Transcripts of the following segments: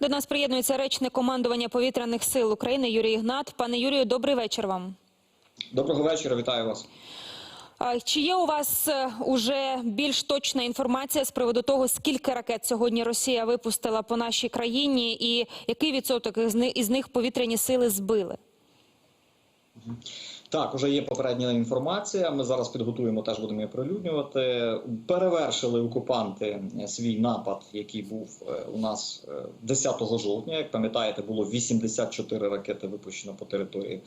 До нас приєднується речник командування повітряних сил України Юрій Ігнат. Пане Юрію, добрий вечір вам. Доброго вечора, вітаю вас. Чи є у вас е, уже більш точна інформація з приводу того, скільки ракет сьогодні Росія випустила по нашій країні, і який відсоток із них, із них повітряні сили збили? Так, уже є попередня інформація. Ми зараз підготуємо, теж будемо її прилюднювати. Перевершили окупанти свій напад, який був е, у нас е, 10 жовтня. Як пам'ятаєте, було 84 ракети випущено по території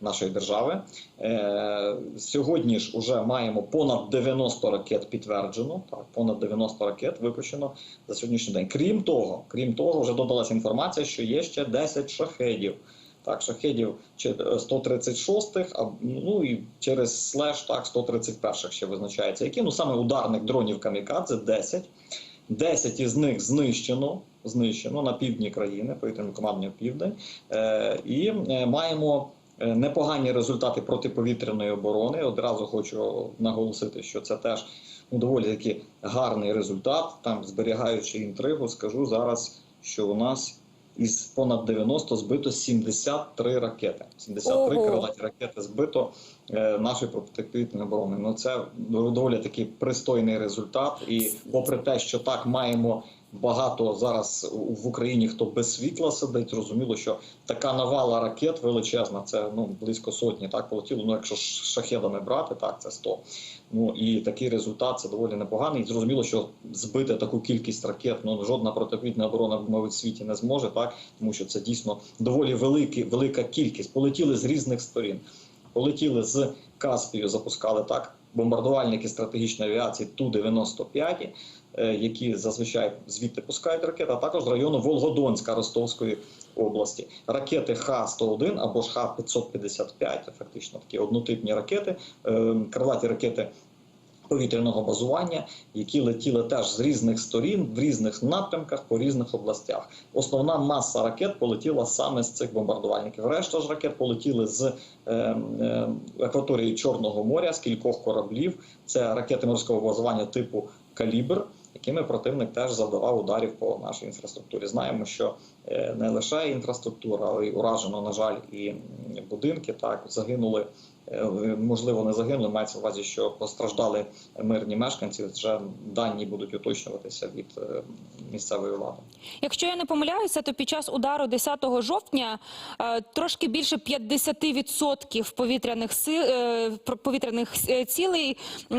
нашої держави. Е, Сьогодні ж уже маємо понад 90 ракет підтверджено. Так, понад 90 ракет випущено за сьогоднішній день. Крім того, крім того, вже додалася інформація, що є ще 10 шахедів. Так, шахедів чи- 136-х, а ну і через слеш так 131-х ще визначається. Які ну саме ударних дронів камікадзе 10. 10 із них знищено, знищено на півдні країни, повітряним командуванням Південь. Е, і е, маємо е, непогані результати протиповітряної оборони. Одразу хочу наголосити, що це теж ну, доволі таки гарний результат. Там зберігаючи інтригу, скажу зараз, що у нас із понад 90 збито 73 ракети. 73 Ого. крилаті ракети збито е, нашої протиповітряної оборони. Ну це доволі такий пристойний результат. І попри те, що так маємо багато зараз в Україні, хто без світла сидить, зрозуміло, що така навала ракет величезна. Це ну близько сотні. Так полетіло. Ну якщо шахедами брати, так це 100. Ну і такий результат це доволі непоганий. І зрозуміло, що збити таку кількість ракет ну жодна протиповітряна оборона в світі не зможе, так тому що це дійсно доволі великий, велика кількість. Полетіли з різних сторін. Полетіли з Каспію, запускали так бомбардувальники стратегічної авіації Ту-95, е, які зазвичай звідти пускають ракети, а також району Волгодонська Ростовської області. Ракети Х-101 або ж Х-555, фактично такі однотипні ракети, е, крилаті ракети повітряного базування, які летіли теж з різних сторін, в різних напрямках, по різних областях. Основна маса ракет полетіла саме з цих бомбардувальників. Решта ж ракет полетіли з е, е, акваторії Чорного моря, з кількох кораблів. Це ракети морського базування типу Калібр. Якими противник теж завдавав ударів по нашій інфраструктурі. Знаємо, що е, не лише інфраструктура, але й уражено, на жаль, і будинки. Так загинули, можливо, не загинули. Мається в увазі, що постраждали мирні мешканці. Вже дані будуть уточнюватися від е, місцевої влади. Якщо я не помиляюся, то під час удару 10 жовтня е, трошки більше 50% повітряних сил е, повітряних е, цілей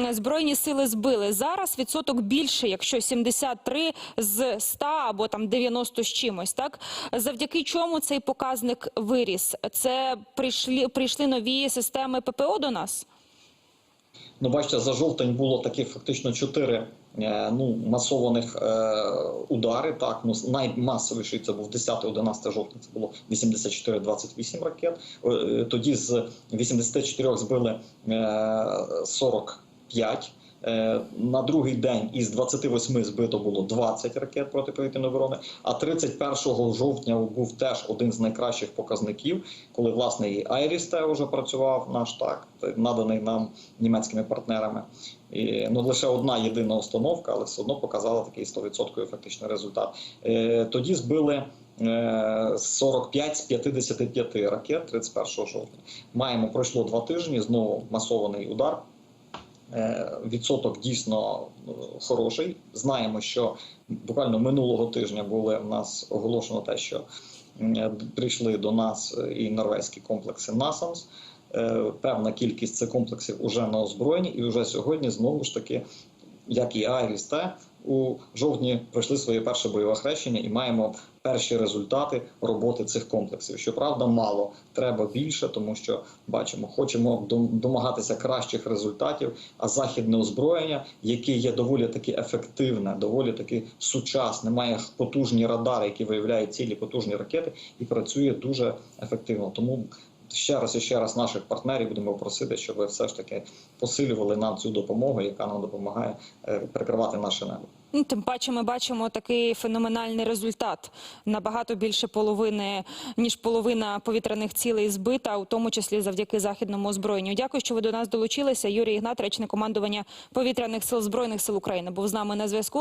збройні сили збили. Зараз відсоток більше, якщо 73 з 100 або там 90 з чимось. Так завдяки чому цей показник виріс? Це прийшли прийшли нові системи ППО до нас. Ну, бачите, за жовтень було таких фактично чотири е, ну, масованих е, удари. Так, ну наймасовіший це був 10-11 жовтня. Це було 84-28 ракет. Е, Тоді з 84 збили е, 45. Е, На другий день із 28 збито було 20 ракет протиповітряної оборони. А 31 жовтня був теж один з найкращих показників, коли власне і Айрісте вже працював наш так, наданий нам німецькими партнерами. І, ну лише одна єдина установка, але все одно показала такий 100% фактичний результат. Е, тоді збили. е, 45 з 55 ракет 31 жовтня. Маємо пройшло два тижні. Знову масований удар. Е, Відсоток дійсно е, хороший. Знаємо, що буквально минулого тижня були в нас оголошено те, що е, прийшли до нас і норвезькі комплекси. Е, Певна кількість цих комплексів вже на озброєнні, і вже сьогодні знову ж таки, як і Айріс у жовтні пройшли своє перше бойове хрещення і маємо перші результати роботи цих комплексів. Щоправда, мало треба більше, тому що бачимо, хочемо домагатися кращих результатів. А західне озброєння, яке є доволі таки ефективне, доволі таки сучасне, має потужні радари, які виявляють цілі потужні ракети, і працює дуже ефективно. Тому ще раз і ще раз наших партнерів будемо просити, щоб ви все ж таки посилювали нам цю допомогу, яка нам допомагає е, прикривати наше небо. Ну, тим паче ми бачимо такий феноменальний результат. Набагато більше половини, ніж половина повітряних цілей збита, у тому числі завдяки західному озброєнню. Дякую, що ви до нас долучилися. Юрій Ігнат, речник командування повітряних сил Збройних сил України, був з нами на зв'язку.